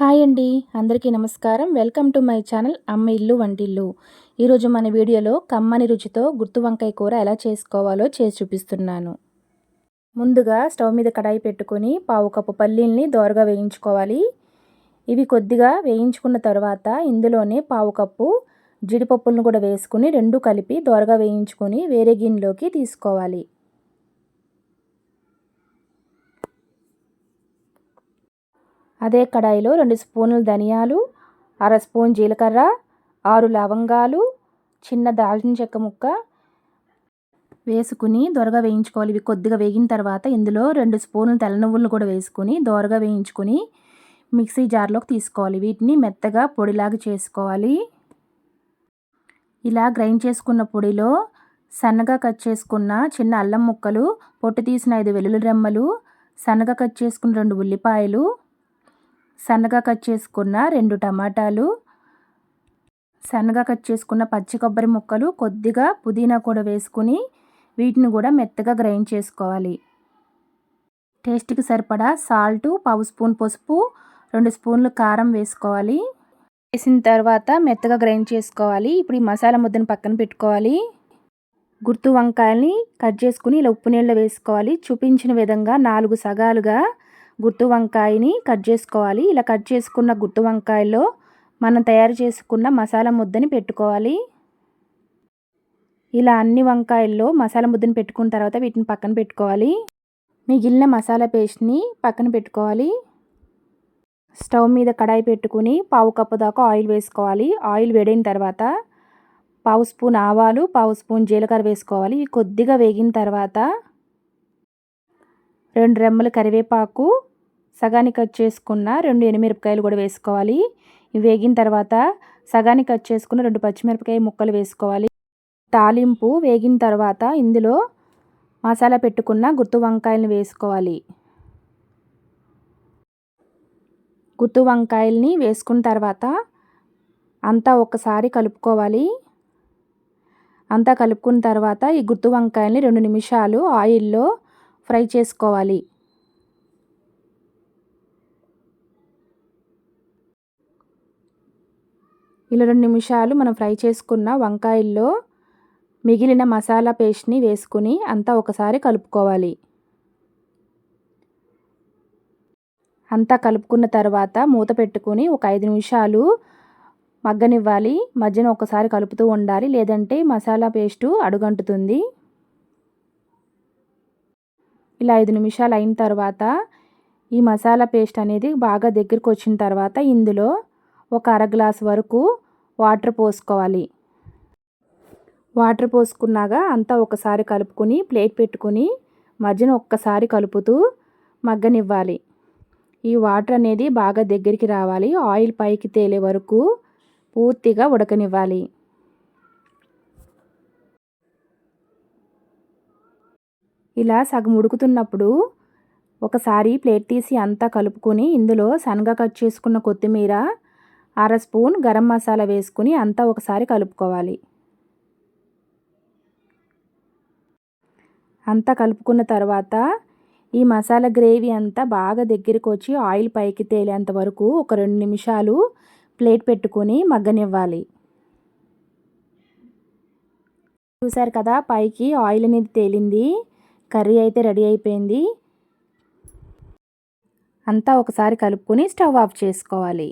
Hi అండి. అందరికీ నమస్కారం. వెల్కమ్ టు మై ఛానల్ అమ్మ ఇల్లు వంటిల్లు. ఈరోజు మన వీడియోలో కమ్మని రుచితో గుర్తు వంకాయ కూర ఎలా చేసుకోవాలో చేసి చూపిస్తున్నాను. ముందుగా స్టవ్ మీద కడాయి పెట్టుకొని పావు కప్పు పల్లీల్ని దోరగా వేయించుకోవాలి. ఇవి కొద్దిగా వేయించుకున్న తర్వాత ఇందులోనే పావు కప్పు జీడిపప్పులను కూడా వేసుకుని రెండు కలిపి దోరగా వేయించుకొని వేరే గిన్నెలోకి తీసుకోవాలి. అదే కడాయిలో రెండు స్పూన్లు ధనియాలు అర స్పూన్ జీలకర్ర ఆరు లవంగాలు చిన్న దాల్చిన చెక్క ముక్క వేసుకుని దొరగా వేయించుకోవాలి. ఇవి కొద్దిగా వేగిన తర్వాత ఇందులో రెండు స్పూన్లు తెల్లనువ్వులను కూడా వేసుకుని దోరగా వేయించుకొని మిక్సీ జార్లోకి తీసుకోవాలి. వీటిని మెత్తగా పొడిలాగా చేసుకోవాలి. ఇలా గ్రైండ్ చేసుకున్న పొడిలో సన్నగా కట్ చేసుకున్న చిన్న అల్లం ముక్కలు పొట్టు తీసిన ఐదు వెల్లుల్లి రెమ్మలు సన్నగా కట్ చేసుకున్న రెండు ఉల్లిపాయలు సన్నగా కట్ చేసుకున్న రెండు టమాటాలు సన్నగా కట్ చేసుకున్న పచ్చి కొబ్బరి ముక్కలు కొద్దిగా పుదీనా కూడా వేసుకుని వీటిని కూడా మెత్తగా గ్రైండ్ చేసుకోవాలి. టేస్ట్కి సరిపడా సాల్ట్ పావు స్పూన్ పసుపు రెండు స్పూన్లు కారం వేసుకోవాలి. వేసిన తర్వాత మెత్తగా గ్రైండ్ చేసుకోవాలి. ఇప్పుడు ఈ మసాలా ముద్దను పక్కన పెట్టుకోవాలి. గుర్తు వంకాయల్ని కట్ చేసుకుని ఇలా ఉప్పు నీళ్ళు వేసుకోవాలి. చూపించిన విధంగా నాలుగు సగాలుగా గుత్తి వంకాయని కట్ చేసుకోవాలి. ఇలా కట్ చేసుకున్న గుత్తు వంకాయలో మనం తయారు చేసుకున్న మసాలా ముద్దని పెట్టుకోవాలి. ఇలా అన్ని వంకాయల్లో మసాలా ముద్దని పెట్టుకున్న తర్వాత వీటిని పక్కన పెట్టుకోవాలి. మిగిలిన మసాలా పేస్ట్ని పక్కన పెట్టుకోవాలి. స్టవ్ మీద కడాయి పెట్టుకుని పావు కప్పు దాకా ఆయిల్ వేసుకోవాలి. ఆయిల్ వేడైన తర్వాత పావు స్పూన్ ఆవాలు పావు స్పూన్ జీలకర్ర వేసుకోవాలి. కొద్దిగా వేగిన తర్వాత రెండు రెమ్మలు కరివేపాకు సగానికి కట్ చేసుకున్న రెండు ఎనిమిరపకాయలు కూడా వేసుకోవాలి. వేగిన తర్వాత సగానికి కట్ చేసుకున్న రెండు పచ్చిమిరపకాయ ముక్కలు వేసుకోవాలి. తాలింపు వేగిన తర్వాత ఇందులో మసాలా పెట్టుకున్న గుత్తు వంకాయలను వేసుకోవాలి. గుత్తు వంకాయల్ని వేసుకున్న తర్వాత అంతా ఒకసారి కలుపుకోవాలి. అంతా కలుపుకున్న తర్వాత ఈ గుత్తు వంకాయల్ని రెండు నిమిషాలు ఆయిల్లో ఫ్రై చేసుకోవాలి. ఇలా రెండు నిమిషాలు మనం ఫ్రై చేసుకున్న వంకాయల్లో మిగిలిన మసాలా పేస్ట్ని వేసుకుని అంతా ఒకసారి కలుపుకోవాలి. అంతా కలుపుకున్న తర్వాత మూత పెట్టుకుని ఒక ఐదు నిమిషాలు మగ్గనివ్వాలి. మధ్యన ఒకసారి కలుపుతూ ఉండాలి. లేదంటే మసాలా పేస్టు అడుగంటుతుంది. ఇలా ఐదు నిమిషాలు అయిన తర్వాత ఈ మసాలా పేస్ట్ అనేది బాగా దగ్గరికి వచ్చిన తర్వాత ఇందులో ఒక అర గ్లాస్ వరకు వాటర్ పోసుకోవాలి. వాటర్ పోసుకున్నాక అంతా ఒకసారి కలుపుకొని ప్లేట్ పెట్టుకొని మధ్యన ఒక్కసారి కలుపుతూ మగ్గనివ్వాలి. ఈ వాటర్ అనేది బాగా దగ్గరికి రావాలి. ఆయిల్ పైకి తేలే వరకు పూర్తిగా ఉడకనివ్వాలి. ఇలా సగం ఉడుకుతున్నప్పుడు ఒకసారి ప్లేట్ తీసి అంతా కలుపుకొని ఇందులో సన్నగా కట్ చేసుకున్న కొత్తిమీర అర స్పూన్ గరం మసాలా వేసుకుని అంతా ఒకసారి కలుపుకోవాలి. అంతా కలుపుకున్న తర్వాత ఈ మసాలా గ్రేవీ అంతా బాగా దగ్గరికి వచ్చి ఆయిల్ పైకి తేలేంత వరకు ఒక రెండు నిమిషాలు ప్లేట్ పెట్టుకొని మగ్గనివ్వాలి. చూసారు కదా పైకి ఆయిల్ అనేది తేలింది. కర్రీ అయితే రెడీ అయిపోయింది. అంతా ఒకసారి కలుపుకొని స్టవ్ ఆఫ్ చేసుకోవాలి.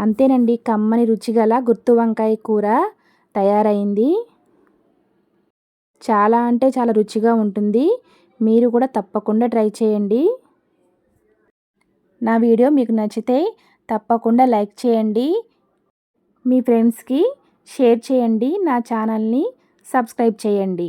అంతేనండి కమ్మని రుచిగల గుర్తు వంకాయ కూర తయారైంది. చాలా అంటే చాలా రుచిగా ఉంటుంది. మీరు కూడా తప్పకుండా ట్రై చేయండి. నా వీడియో మీకు నచ్చితే తప్పకుండా లైక్ చేయండి. మీ ఫ్రెండ్స్కి షేర్ చేయండి. నా ఛానల్ని సబ్స్క్రైబ్ చేయండి.